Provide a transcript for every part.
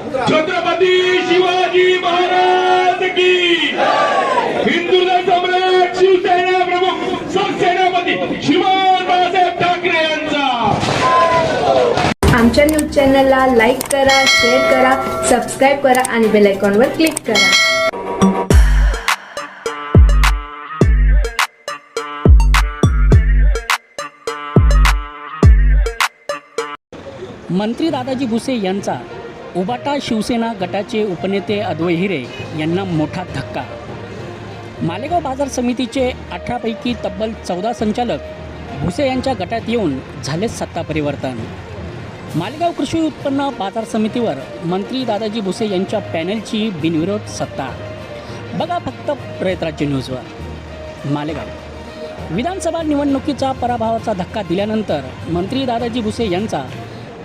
छत्रपती शिवाजी महाराज की हिंदुजा सम्राट शिवसेना प्रमुख सरसेनापती श्रीमान बाळासाहेब ठाकरे यांचा! आमच्या न्यूज चॅनलला लाईक करा शेअर करा सबस्क्राईब करा आणि बेल आयकॉनवर क्लिक करा. मंत्री दादाजी भुसे यांचा उबाटा शिवसेना गटाचे उपनेते अद्वय हिरे यांना मोठा धक्का. मालेगाव बाजार समितीचे अठरापैकी तब्बल चौदा संचालक भुसे यांच्या गटात येऊन झाले सत्ता परिवर्तन. मालेगाव कृषी उत्पन्न बाजार समितीवर मंत्री दादाजी भुसे यांच्या पॅनेलची बिनविरोध सत्ता. बघा फक्त प्रयत्नाचे न्यूजवर. मालेगाव. विधानसभा निवडणुकीचा पराभवाचा धक्का दिल्यानंतर मंत्री दादाजी भुसे यांचा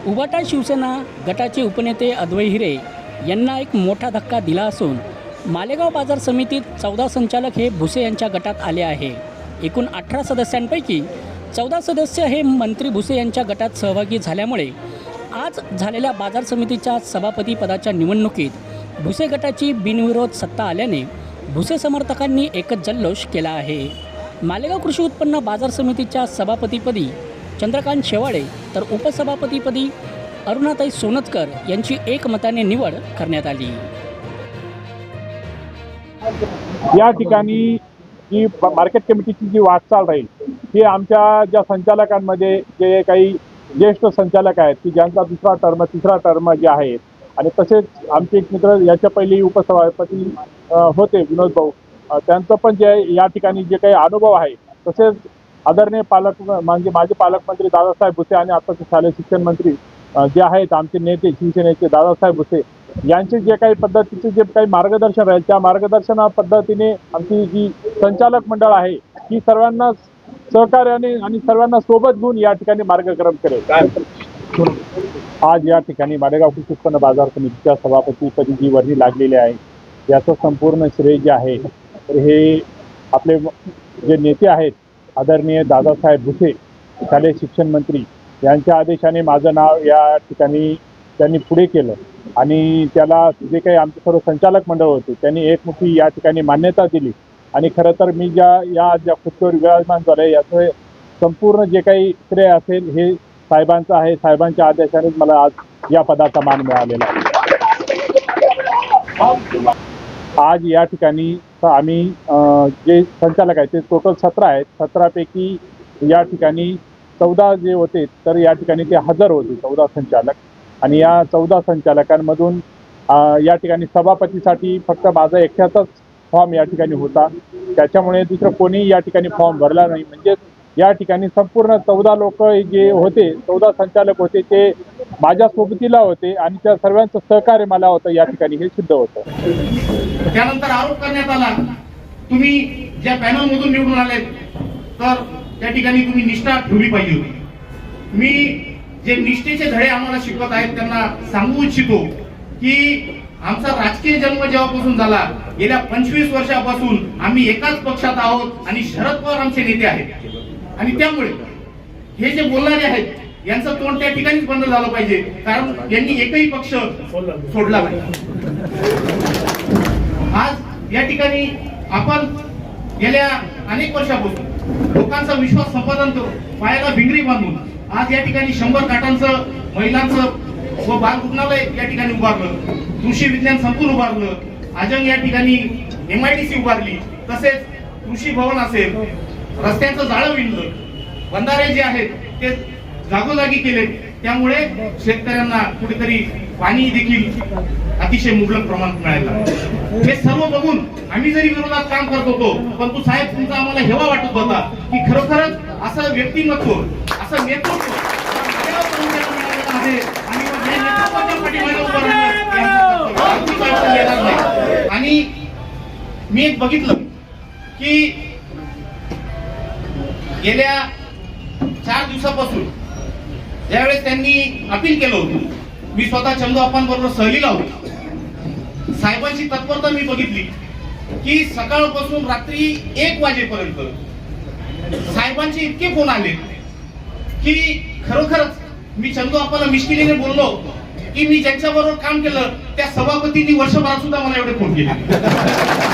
उबाटा शिवसेना गटाचे उपनेते अद्वै हिरे यांना एक मोठा धक्का दिला असून मालेगाव बाजार समितीत चौदा संचालक हे भुसे यांच्या गटात आले आहे. एकूण अठरा सदस्यांपैकी चौदा सदस्य हे मंत्री भुसे यांच्या गटात सहभागी झाल्यामुळे आज झालेल्या बाजार समितीच्या सभापतीपदाच्या निवडणुकीत भुसे गटाची बिनविरोध सत्ता आल्याने भुसे समर्थकांनी एकच जल्लोष केला आहे. मालेगाव कृषी उत्पन्न बाजार समितीच्या सभापतीपदी चंद्रकांत शेवाळे तर उपसभापतीपदी अरुणाताई सोनतकर यांची एकमताने निवड करण्यात आली. या ठिकाणी जी मार्केट कमिटीची जी वाटचाल राहील ही आमच्या ज्या संचालकांमध्ये जे काही ज्येष्ठ संचालक आहेत की ज्यांचा दुसरा टर्म तिसरा टर्म जे आहे आणि तसेच आमचे एक मित्र याच्या पहिली उपसभापती होते विनोद भाऊ. त्यांचं पण जे या ठिकाणी जे काही अनुभव आहे तसेच आदरणीय पालक म्हणजे माझे पालकमंत्री दादासाहेब भुसे आणि आताचे शालेय शिक्षण मंत्री जे आहेत आमचे नेते शिवसेनेचे दादासाहेब भुसे यांचे जे काही पद्धतीचे जे काही मार्गदर्शन राहील त्या मार्गदर्शना पद्धतीने आमची जी संचालक मंडळ आहे ती सर्वांना सहकार्याने आणि सर्वांना सोबत घेऊन या ठिकाणी मार्गक्रम करेल. आज या ठिकाणी मालेगाव कृषी उत्पन्न बाजार समितीच्या सभापतीपदी जी वर्णी लागलेली आहे. याचं संपूर्ण श्रेय जे आहे तर हे आपले जे नेते आहेत आदरणीय दादासाहेब भुसे शालेय शिक्षण मंत्री यांच्या आदेशाने माझं नाव या ठिकाणी त्यांनी पुढे केलं. आणि त्याला जे काही आमचे सर्व संचालक मंडळ होते त्यांनी एकमुखी या ठिकाणी मान्यता दिली. आणि खरं तर मी ज्या या ज्या खुर्चीवर विराजमान झाले याचं संपूर्ण जे काही श्रेय असेल हे साहेबांचं आहे. साहेबांच्या आदेशानेच मला आज या पदाचा मान मिळालेला आहे. आज या ठिकाणी असं आम्ही जे संचालक आहेत ते टोटल सतरा आहेत. सतरापैकी या ठिकाणी चौदा जे होते तर या ठिकाणी ते हजर होते चौदा संचालक. आणि या चौदा संचालकांमधून या ठिकाणी सभापतीसाठी फक्त माझा एकट्याचाच फॉर्म या ठिकाणी होता. त्याच्यामुळे दुसरं कोणीही या ठिकाणी फॉर्म भरला नाही. म्हणजेच या ठिकाणी संपूर्ण चौदा लोक जे होते चौदा संचालक होते ते माझ्या सोबतीला होते आणि त्या सर्वांचं सहकार्य मला होतं या ठिकाणी हे सिद्ध होतं. त्यानंतर आरोप करण्यात आला तुम्ही ज्या पॅनल मधून निवडून आले तर त्या ठिकाणी तुम्ही निष्ठा ठेवली पाहिजे होती. मी जे निष्ठेचे धडे आम्हाला शिकवत आहेत त्यांना सांगू इच्छितो की आमचा राजकीय जन्म जेव्हापासून झाला गेल्या पंचवीस वर्षापासून आम्ही एकाच पक्षात आहोत आणि शरद पवार आमचे नेते आहेत. आणि त्यामुळे हे जे बोलणारे आहेत यांचं तोंड त्या ठिकाणीच बंद झालं पाहिजे. कारण यांनी एकही पक्ष सोडला नाही. आज या ठिकाणी आपण गेल्या अनेक वर्षापासून लोकांचा विश्वास संपादन करून पायाला भिंगरी बांधून आज या ठिकाणी शंभर काटांचं महिलांचं व बाल रुग्णालय या ठिकाणी उभारलं कृषी विज्ञान संकुल उभारलं आजंग या ठिकाणी एमआयडीसी उभारली तसेच कृषी भवन असेल रस्त्यांचं जाळं विणलं. बंधारे जे आहेत ते जागोजागी केले. त्यामुळे शेतकऱ्यांना कुठेतरी पाणी देखील अतिशय मुबलक प्रमाणात मिळायला हे सर्व बघून आम्ही जरी विरोधात काम करत होतो परंतु साहेब तुमचा आम्हाला हेवा वाटत होता की खरोखरच असं व्यक्तिमत्व असं नेतृत्व आणि मी एक बघितलं की आणि गेल्या चार दिवसापासून ज्यावेळेस त्यांनी अपील केलं होतं मी स्वतः चंदू बरोबर सहलीला होतो. साहेबांची तत्परता मी बघितली की सकाळपासून रात्री एक वाजेपर्यंत साहेबांचे इतके फोन आले की खरोखरच मी चंदू आपल्याला मिश्किलीने बोललो की मी ज्यांच्याबरोबर काम केलं त्या सभापतींनी वर्षभरात सुद्धा मला एवढे फोन केले.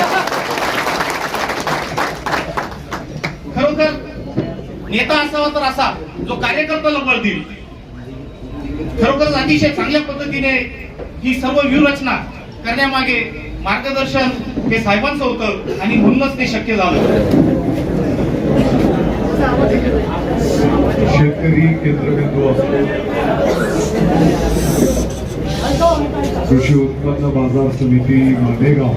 नेता असावा तर असा. जो कार्यकर्त्याला बळ देईल. खरोखरच अतिशय चांगल्या पद्धतीने ही सर्व व्यूहरचना करण्यामागे मार्गदर्शन हे साहेबांचं होतं आणि म्हणूनच ते शक्य झालं. शेतकरी केंद्रबिंदू असतो. कृषी उत्पन्न बाजार समिती मालेगाव.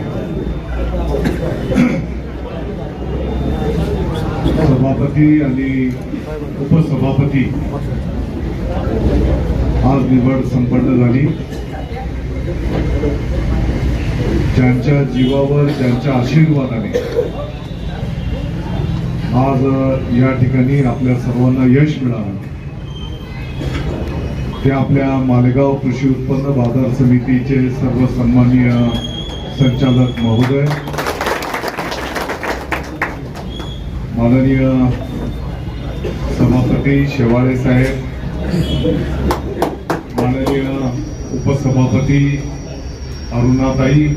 सभापती आणि उपसभापती. आज निवड संपन्न झाली. ज्यांच्या जीवावर ज्यांच्या आशीर्वादाने. आज या ठिकाणी आपल्या सर्वांना यश मिळालं. ते आपल्या मालेगाव कृषी उत्पन्न बाजार समितीचे सर्व सन्माननीय संचालक महोदय माननीय सभापती शेवाळे साहेब माननीय उपसभापती अरुणाताई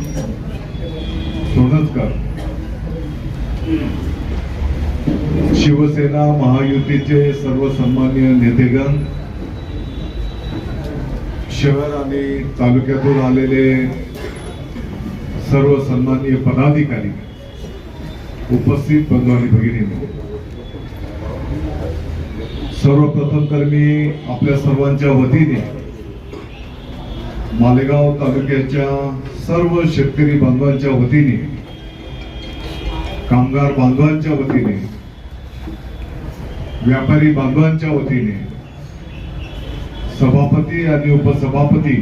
सोनतकर शिवसेना महायुतीचे सर्व सन्मान्य नेतेगण शहर आणि तालुक्यातून आलेले सर्व सन्माननीय पदाधिकारी. उपस्थित बंधू आणि भगिनी सर्वप्रथम तर मी आपल्या सर्वांच्या वतीने मालेगाव तालुक्याच्या सर्व शेतकरी बांधवांच्या वतीने कामगार बांधवांच्या वतीने व्यापारी बांधवांच्या वतीने सभापती आणि उपसभापती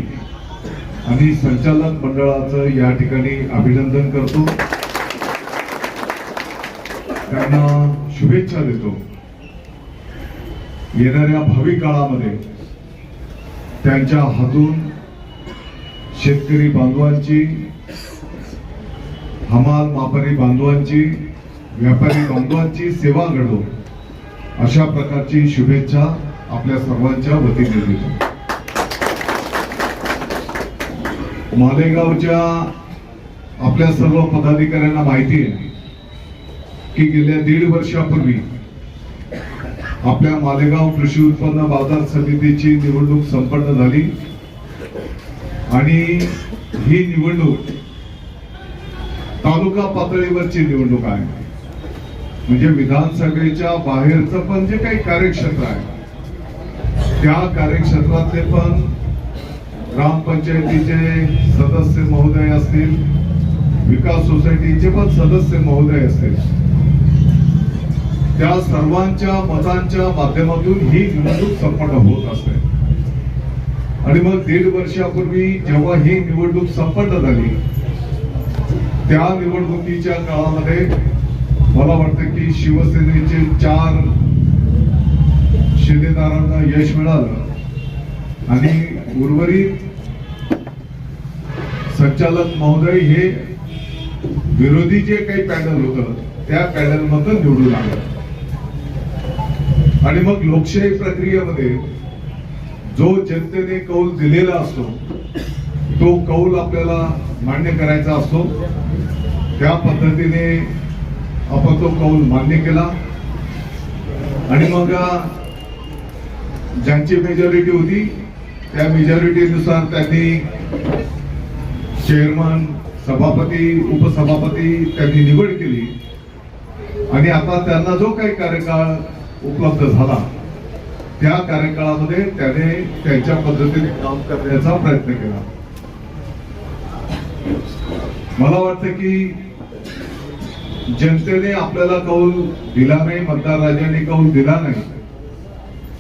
आणि संचालक मंडळाचं या ठिकाणी अभिनंदन करतो. त्यांना शुभेच्छा देतो. येणाऱ्या भावी काळामध्ये त्यांच्या हातून शेतकरी बांधवांची हमाल मापारी बांधवांची व्यापारी बांधवांची सेवा घडो अशा प्रकारची शुभेच्छा आपल्या सर्वांच्या वतीने देतो. मालेगावच्या आपल्या सर्व पदाधिकाऱ्यांना माहिती आहे. की गेल्या दीड वर्षापूर्वी आपल्या मालेगाव कृषी उत्पन्न बाजार समितीची निवडणूक संपन्न झाली. आणि ही निवडणूक तालुका पातळीवरची निवडणूक आहे. म्हणजे विधानसभेच्या बाहेरचं पण जे काही कार्यक्षेत्र आहे त्या कार्यक्षेत्रातले पण ग्रामपंचायतीचे सदस्य महोदय असतील विकास सोसायटीचे पण सदस्य महोदय असतील त्या सर्वांच्या मतांच्या माध्यमातून ही निवडणूक संपन्न होत असते. आणि मग दीड वर्षापूर्वी जेव्हा ही निवडणूक संपन्न झाली त्या निवडणुकीच्या काळामध्ये मला वाटतं की शिवसेनेचे चार शिलेदारांना यश मिळालं. आणि उर्वरित संचालक महोदय हे विरोधी जे काही पॅनल होतं त्या पॅनलमधून निवडून आलं. आणि मग लोकशाही प्रक्रियेमध्ये जो जनतेने कौल दिलेला असतो तो कौल आपल्याला मान्य करायचा असतो. त्या पद्धतीने आपण तो कौल मान्य केला. आणि मग ज्यांची मेजॉरिटी होती त्या मेजॉरिटीनुसार त्यांनी चेअरमन सभापती उपसभापती त्यांनी निवड केली. आणि आता त्यांना जो काही कार्यकाळ उपलब्ध झाला. त्या कार्यकाळामध्ये त्याने त्यांच्या पद्धतीने काम करण्याचा प्रयत्न केला. मला वाटतं की जनतेने आपल्याला कौल दिला नाही मतदार राजाने कौल दिला नाही.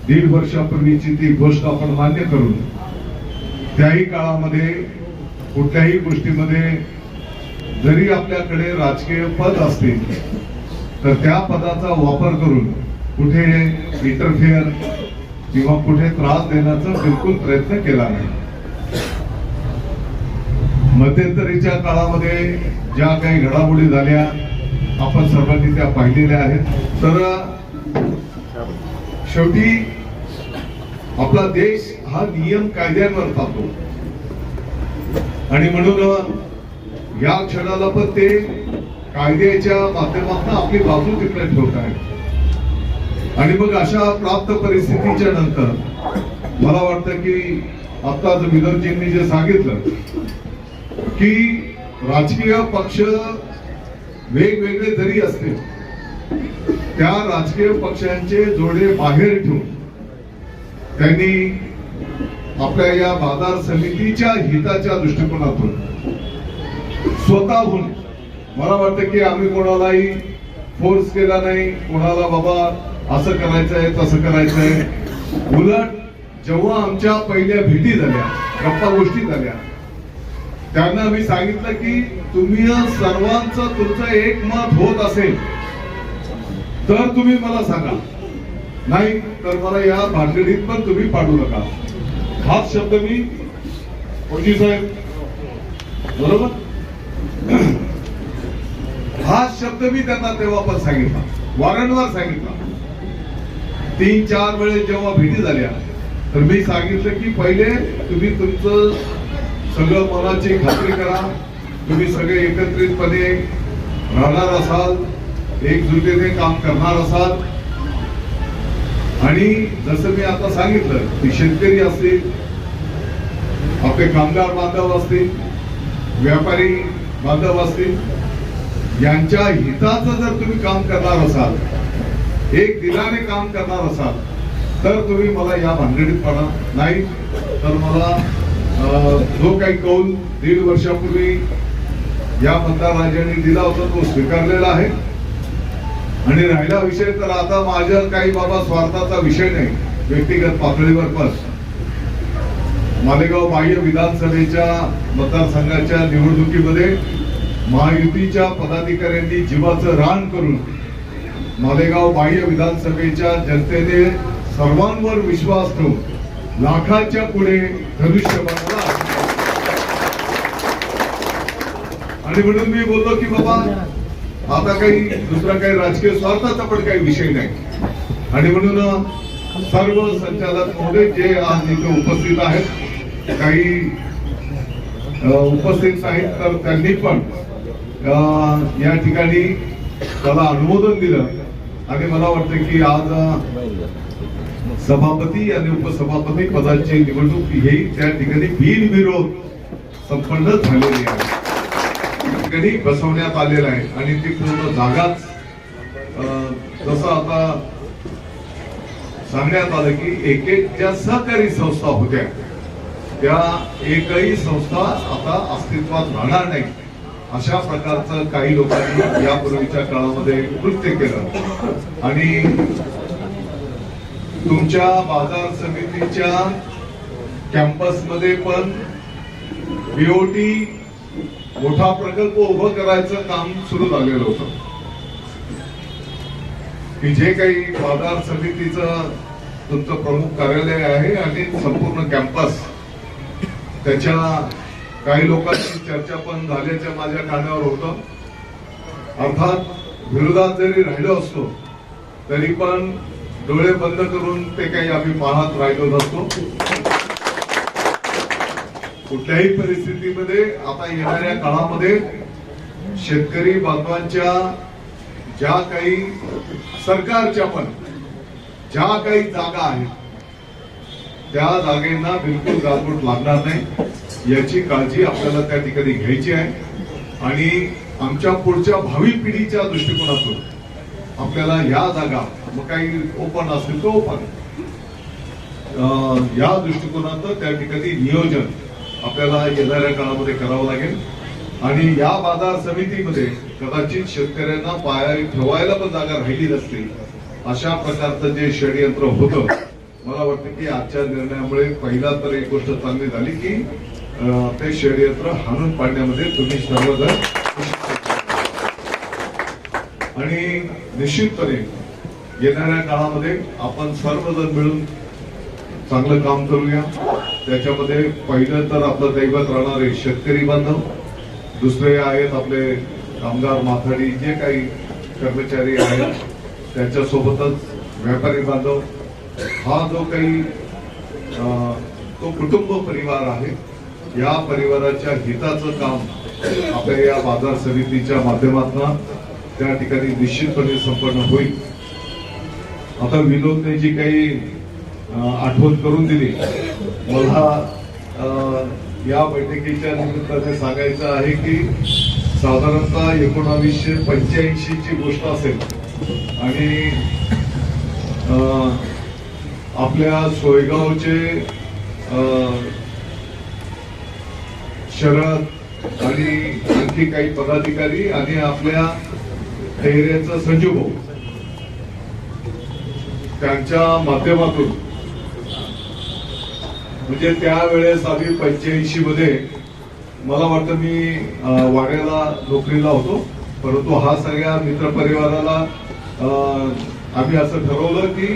दीड वर्षापूर्वीची ती गोष्ट आपण मान्य करून त्याही काळामध्ये कुठल्याही गोष्टीमध्ये जरी आपल्याकडे राजकीय पद असतील तर त्या पदाचा वापर करून कुठे इंटरफेअर किंवा कुठे त्रास देण्याचा बिलकुल प्रयत्न केला नाही. मध्यंतरीच्या काळामध्ये ज्या काही घडामोडी झाल्या आपण सर्वांनी त्या पाहिलेल्या आहेत. तर शेवटी आपला देश हा नियम कायद्यांवर चालतो. आणि म्हणून या क्षणाला पण ते कायद्याच्या माध्यमातून आपली बाजू तिकडे ठेवत आहेत. आणि मग अशा प्राप्त परिस्थितीच्या नंतर मला वाटतं की आता विदर्जींनी जे सांगितलं की राजकीय पक्ष वेगवेगळे जरी असतील त्या राजकीय पक्षांचे जोडे बाहेर ठेवून त्यांनी आपल्या या बाजार समितीच्या हिताच्या दृष्टिकोनातून स्वतःहून मला वाटतं की आम्ही कोणालाही फोर्स केला नाही. कोणाला बाबा असं करायचंय तसं करायचंय. उलट जेव्हा आमच्या पहिल्या भेटी झाल्या गप्पा गोष्टी झाल्या त्यांना मी सांगितलं की तुम्ही सर्वांचं तुमचं एक मत होत असेल तर तुम्ही मला सांगा. नाही तर मला या भानगडीत पण तुम्ही पाडू नका. हाच शब्द मी फडजी साहेब बरोबर? हाच शब्द मी त्यांना तेव्हा पण सांगितला वारंवार सांगितला. तीन चार वेळेस जेव्हा भेटी झाल्या तर मी सांगितलं की पहिले तुम्ही तुमचं सगळं मनाची खात्री करा. तुम्ही सगळे एकत्रितपणे राहणार असाल एकजुटीने काम करणार असाल. आणि जसं मी आता सांगितलं की शेतकरी असतील आपले कामगार बांधव असतील व्यापारी बांधव असतील यांच्या हिताचं जर तुम्ही काम करणार असाल एक दिलाने काम करणार असाल तर तुम्ही मला या भानगडीत पडा. नाही तर मला जो काही कौल दीड वर्षापूर्वी या मतदार राजांनी दिला होता तो स्वीकारलेला आहे. आणि राहिला विषय तर आता माझ्या काही बाबा स्वार्थाचा विषय नाही व्यक्तिगत पातळीवर पण. मालेगाव बाह्य विधानसभेच्या मतदारसंघाच्या निवडणुकीमध्ये महायुतीच्या पदाधिकाऱ्यांनी जीवाचं रान करून मालेगाव बाह्य विधानसभेच्या जनतेने सर्वांवर विश्वास ठेवून लाखाच्या पुढे धनुष्यबाणाला आणि म्हणून मी बोललो की बाबा आता काही दुसरा काही राजकीय स्वार्थाचा पण काही विषय नाही. आणि म्हणून सर्व संचालक महोदय जे आज इथे उपस्थित आहेत काही उपस्थित आहेत तर त्यांनी पण या ठिकाणी त्याला अनुमोदन दिलं. आणि मला वाटतं की आज सभापती आणि उपसभापती पदाची निवडणूक ही त्या ठिकाणी बिनविरोध संपन्न झालेली आहे. त्या ठिकाणी बसवण्यात आलेला आहे. आणि ती पूर्ण जागाच जसं आता सांगण्यात आलं की एक एक ज्या सहकारी संस्था होत्या त्या एकही संस्था आता अस्तित्वात राहणार नाही अशा प्रकारचं काही लोकांनी यापूर्वीच्या काळामध्ये कृत्य केलं. आणि तुमच्या बाजार समितीच्या कॅम्पसमध्ये पण बीओटी मोठा प्रकल्प उभं करायचं काम सुरू झालेलं होतं. की जे काही बाजार समितीचं तुमचं प्रमुख कार्यालय आहे आणि संपूर्ण कॅम्पस त्याच्या काही लोकांची चर्चा पण झाल्याच्या माझ्या कानावर होतं. अर्थात विरोधात जरी राहिलो असतो तरी पण डोळे बंद करून ते काही आम्ही पाहत राहिलो नसतो. कुठल्याही परिस्थितीमध्ये आता येणाऱ्या काळामध्ये शेतकरी बांधवांच्या ज्या काही सरकारच्या पण ज्या काही जागा आहेत त्या जागेंना बिलकुल गालबोट लागणार नाही. याची काळजी आपल्याला त्या ठिकाणी घ्यायची आहे. आणि आमच्या पुढच्या भावी पिढीच्या दृष्टिकोनातून आपल्याला या जागा मग काही ओपन असतील तो ओपन. या दृष्टिकोनातून त्या ठिकाणी नियोजन आपल्याला येणाऱ्या काळामध्ये करावं लागेल. आणि या बाजार समितीमध्ये कदाचित शेतकऱ्यांना पाया ठेवायला पण जागा राहिली नसते अशा प्रकारचं जे षडयंत्र होतं मला वाटतं की आजच्या निर्णयामुळे पहिला तर एक गोष्ट चांगली झाली की ते षडयंत्र हाणून पाडण्यामध्ये तुम्ही सर्वजण आणि निश्चितपणे येणाऱ्या काळामध्ये आपण सर्वजण मिळून चांगलं काम करूया. त्याच्यामध्ये पहिलं तर आपलं दैवत राहणारे शेतकरी बांधव दुसरे आहेत आपले कामगार माथाडी जे काही कर्मचारी आहेत त्याच्यासोबतच व्यापारी बांधव हा जो काही अं, तो कुटुंब परिवार आहे या परिवाराच्या हिताचं काम आपल्या या बाजार समितीच्या माध्यमातून त्या ठिकाणी निश्चितपणे संपन्न होईल. आता विनोदने जी काही आठवण करून दिली मला अं, या बैठकीच्या निमित्ताने सांगायचं आहे की साधारणतः एकोणावीसशे पंच्याऐंशी ची गोष्ट असेल आणि अं, आपल्या सोयगावचे शरद आणि आणखी काही पदाधिकारी आणि आपल्या धैर्याचा संजू भाऊ. त्यांच्या माध्यमातून. म्हणजे त्यावेळेस आम्ही पंच्याऐंशी मध्ये मला वाटतं मी वाड्याला नोकरीला होतो. परंतु हा सगळ्या मित्रपरिवाराला आम्ही असं ठरवलं की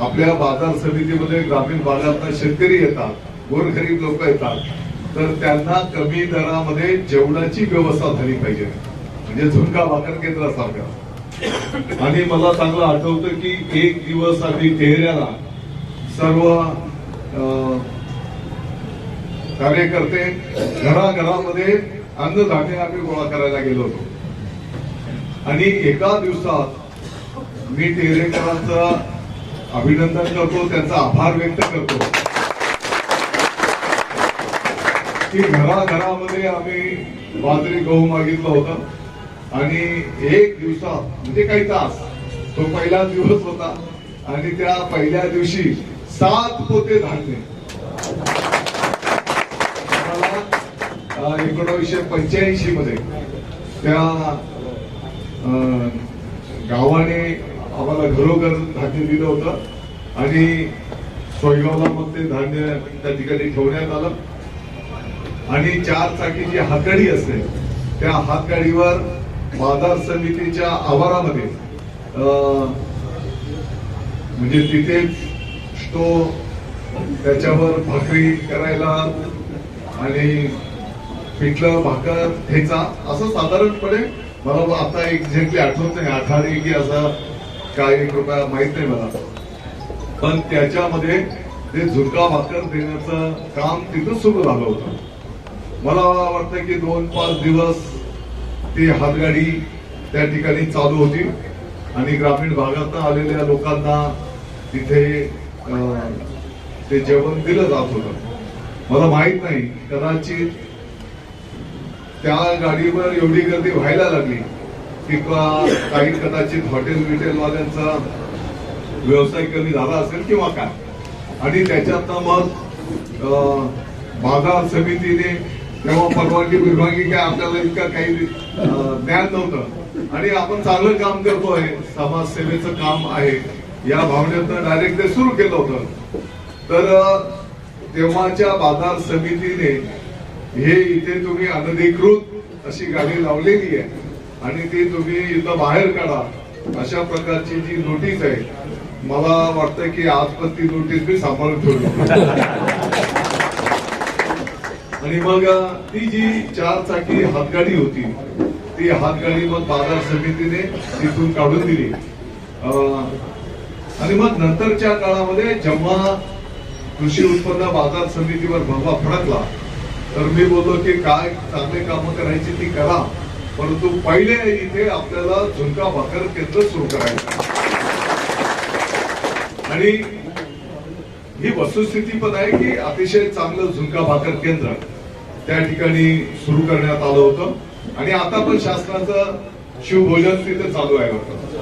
आपल्या बाजार समितीमध्ये ग्रामीण भागात शेतकरी येतात गोरगरीब लोक येतात. तर त्यांना कमी दरामध्ये जेवणाची व्यवस्था झाली पाहिजे. म्हणजे झुणका भाकर केंद्रासारखा. आणि मला चांगलं आठवतं की एक दिवस आम्ही तेहऱ्याला सर्व अं, कार्यकर्ते घराघरामध्ये अन्नधान्य आम्ही गोळा करायला गेलो होतो. आणि एका दिवसात मी तेहरेकरांचा अभिनंदन करतो त्यांचा आभार व्यक्त करतो. की घराघरामध्ये आम्ही बाजरी गहू मागितला होता. आणि एक दिवसात म्हणजे काही तास तो पहिला दिवस होता. आणि त्या पहिल्या दिवशी सात पोते धान्य. एकोणविशे पंच्याऐंशी मध्ये त्या अं, गावाने घरोघर धान्य दिलं होतं. आणि सोयगावला मग ते धान्य त्या ठिकाणी ठेवण्यात आलं. आणि चार चाकीची हातगाडी असते त्या हातगाडीवर बाजार समितीच्या आवारामध्ये म्हणजे तिथेच तो त्याच्यावर भाकरी करायला आणि पिठलं भाकर ठेचा असं साधारणपणे मला आता एक्झॅक्टली आठवत नाही आठारी की असा काय कृपया रुपया माहीत नाही मला. पण त्याच्यामध्ये ते झुणका भाकर देण्याचं काम तिथं सुरू झालं होतं. मला वाटतं की दोन पाच दिवस ती हातगाडी त्या ठिकाणी चालू होती. आणि ग्रामीण भागात आलेल्या लोकांना तिथे अं, ते जेवण दिलं जात होतं. मला माहीत नाही कदाचित त्या गाडीवर एवढी गर्दी व्हायला लागली. किंवा काही कदाचित हॉटेल बिटेलवाल्यांचा व्यवसाय कमी झाला असेल किंवा काय. आणि त्याच्यातनं मग अं, बाजार समितीने तेव्हा परवानगी विभागी काय आपल्याला इतकं काही ज्ञान नव्हतं. आणि आपण चांगलं काम करतोय समाजसेवेचं काम आहे या भावनेतनं डायरेक्ट ते सुरू केलं होतं. तर तेव्हाच्या बाजार समितीने हे इथे तुम्ही अनधिकृत अशी गाडी लावलेली आहे. आणि ती तुम्ही इथं बाहेर काढा. अशा प्रकारची जी नोटीस आहे मला वाटतं की आज पण ती नोटीस मी सांभाळून ठेवली. आणि मग ती जी चार चाकी हातगाडी होती ती हातगाडी मग बाजार समितीने तिथून काढून दिली. अं, आणि मग नंतरच्या काळामध्ये जेव्हा कृषी उत्पन्न बाजार समितीवर भगवा फडकला तर मी बोललो की काय चांगले कामं करायची ती करा. परंतु पहिले इथे आपल्याला झुणका भाकर केंद्र सुरू करायचं आणि ही वस्तुस्थिती पण आहे की अतिशय चांगलं झुणका भाकर केंद्र त्या ठिकाणी सुरू करण्यात आलं होतं. आणि आता पण शासनाचं शिवभोजन तिथे चालू आहे. होतं